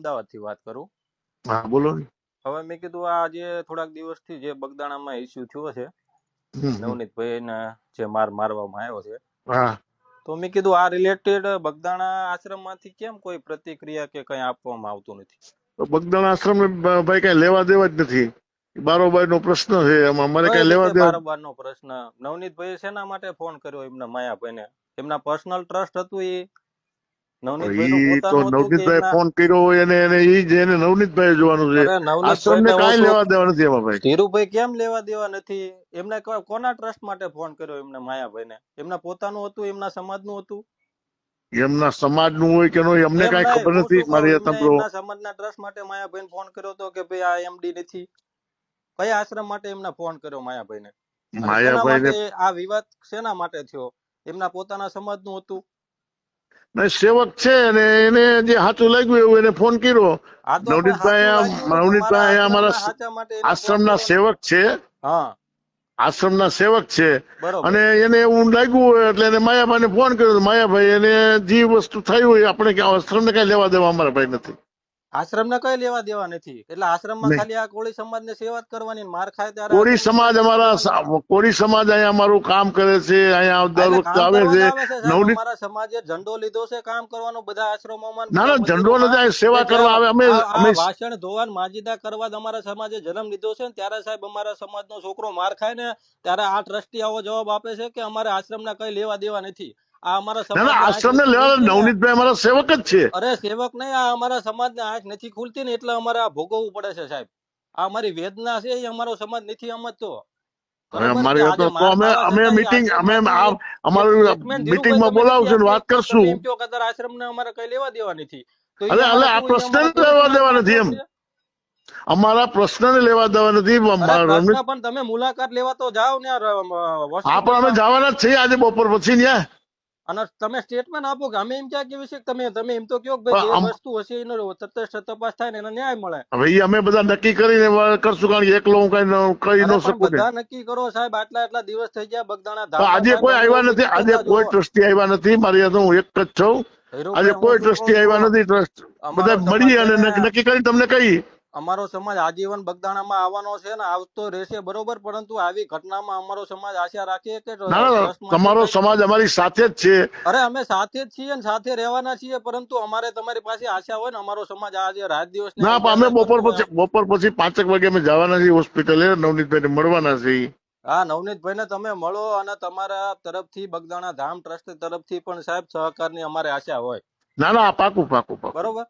અમદાવાદથી વાત કરું? હા બોલો ને. હવે મેં કીધું આ જે થોડાક દિવસથી જે બગદાણામાં ઇસ્યુ થયો છે નવનીત ભાઈ ને જે માર મારવામાં આવ્યો છે હા. તો મેં કીધું આ રિલેટેડ બગદાણા આશ્રમમાંથી કેમ કોઈ પ્રતિક્રિયા કે કઈ આપવામાં આવતું નથી? બગદાણા આશ્રમ ભાઈ કઈ લેવા દેવા જ નથી. બારોબાર નો પ્રશ્ન છે એમાં મને કઈ લેવા દેવા બારોબાર નો પ્રશ્ન. નવનીતભાઈએ શેના માટે ફોન કર્યો એમના માયાભાઈને? એમના પર્સનલ ટ્રસ્ટ હતું એ? તો નવનીતભાઈ ફોન કર્યો હોય એને એને ઈ જ એને નવનીતભાઈ જોવાનું છે. અરે આશ્રમ ને નવનીતભાઈને કાંઈ લેવા દેવા નથી એમાં ભાઈ. ધીરુભાઈ કેમ લેવા દેવા નથી? એમને કોના ટ્રસ્ટ માટે ફોન કર્યો એમને માયાભાઈને? એમના પોતાનું હતું એમના સમાજનું હતું? એમના સમાજનું હોય કે ન અમને એમ કઈ ખબર નથી મારી એમને સમાજના ટ્રસ્ટ માટે માયાભાઈને ફોન કર્યો હતો કે ભાઈ આ એમડી નથી? કયા આશ્રમ માટે એમને ફોન કર્યો માયાભાઈને? અને માયાભાઈ ને માટે આ વિવાદ શેના માટે થયો? એમના પોતાના સમાજનું હતું? સેવક છે અને એને જે સાચું લાગ્યું એવું એને ફોન કર્યો. નવનીતભાઈ નવનીતભાઈ અમારા આશ્રમના. સેવક છે. આશ્રમ આશ્રમના સેવક છે. અને એને એવું લાગ્યું હોય એટલે એને માયાભાઈને ફોન કર્યો. માયાભાઈ એને જે વસ્તુ થઈ હોય આપણે આશ્રમ આશ્રમને કઈ લેવા દેવા અમારા ભાઈ નથી. આશ્રમને કઈ લેવા દેવા નથી? એટલે આશ્રમમાં. ખાલી આ કોળી સમાજને સેવા જ કરવાની માર ખાય ત્યારે કોળી સમાજ અમારા કોળી સમાજ અહીંયા અમારું કામ કરે છે અહીંયા દર વખતે આવે છે. અમારા સમાજે ઝંડો લીધો છે કામ કરવાનો બધા આશ્રમોમાં ને ના ના ઝંડો. નથી સેવા કરવા આવે. અમે અમે વાસણ ધોવા માજીદા કરવા અમારા સમાજે જન્મ લીધો છે ને ત્યારે સાહેબ અમારા સમાજનો છોકરો માર ખાય ને ત્યારે આ ટ્રસ્ટી આવો જવાબ આપે છે કે અમારે આશ્રમના કઈ લેવા દેવા નથી. આ અમારા ના ના લેવા નવનીતભાઈ અમારા સેવક જ છે. અરે સેવક નહીં આ અમારા સમાજને આંખ નથી ખુલતી ને એટલે અમારે આ ભોગવવું પડે છે સાહેબ. આ અમારી વેદના છે એ અમારો સમાજ નથી સમજતો. તો અમે અમે મીટિંગ અમે અમારું મીટિંગમાં બોલાવશું ને વાત કરશું. તમે એમ કહો કે તારા આશ્રમને અમારે કઈ લેવા દેવા નથી અરે, અરે, આ પ્રશ્ન લેવા દેવા નથી એમ. અમારા અમારા પ્રશ્નને લેવા દેવા નથી પ્રશ્ન પણ તમે મુલાકાત લેવા તો જાઓ ને હા પણ અમે જવાના જ છીએ આજે બપોર પછી ન્યા. અને તમે સ્ટેટમેન્ટ આપો કે અમે એમ ક્યાં કેવી છે? તમે તમે એમ તો કયો કે ભાઈ વસ્તુ હશે એનો તટસ્થ તપાસ થાય ને એનો ન્યાય મળે. હવે એ અમે બધા નક્કી કરીને કરશું કારણ કે એકલો હું કઈ ન- ન શકું બધા નક્કી કરો સાહેબ આટલા આટલા દિવસ થઈ ગયા બગદાણા આજે કોઈ આવ્યા નથી આજે કોઈ ટ્રસ્ટી આવ્યા નથી મારી યાદ હું એક જ છું. આજે કોઈ ટ્રસ્ટી આવ્યા નથી ટ્રસ્ટ બધા મળી અને નક્કી કરી તમને કહી. અમારો સમાજ આજીવન બગદાણામાં આવવાનો છે ને આવતો રહેશે બરોબર પરંતુ આવી ઘટનામાં અમારો સમાજ આશા રાખીએ કે તમારો સમાજ અમારી સાથે જ છે. અરે અમે સાથે જ છીએ ને સાથે રહેવાના છીએ પરંતુ અમારે તમારી પાસે આશા હોય ને અમારો સમાજ આજે રાત દિવસ ના અમે બપોર પછી બપોર પછી પાંચેક વાગે અમે જવાના છીએ હોસ્પિટલે નવનીતભાઈ ને મળવાના છીએ. હા નવનીતભાઈ ને તમે મળો અને તમારા તરફથી બગદાણા ધામ ટ્રસ્ટ તરફથી પણ સાહેબ સહકારની અમારે આશા હોય. ના ના પાકું પાકું. બરોબર?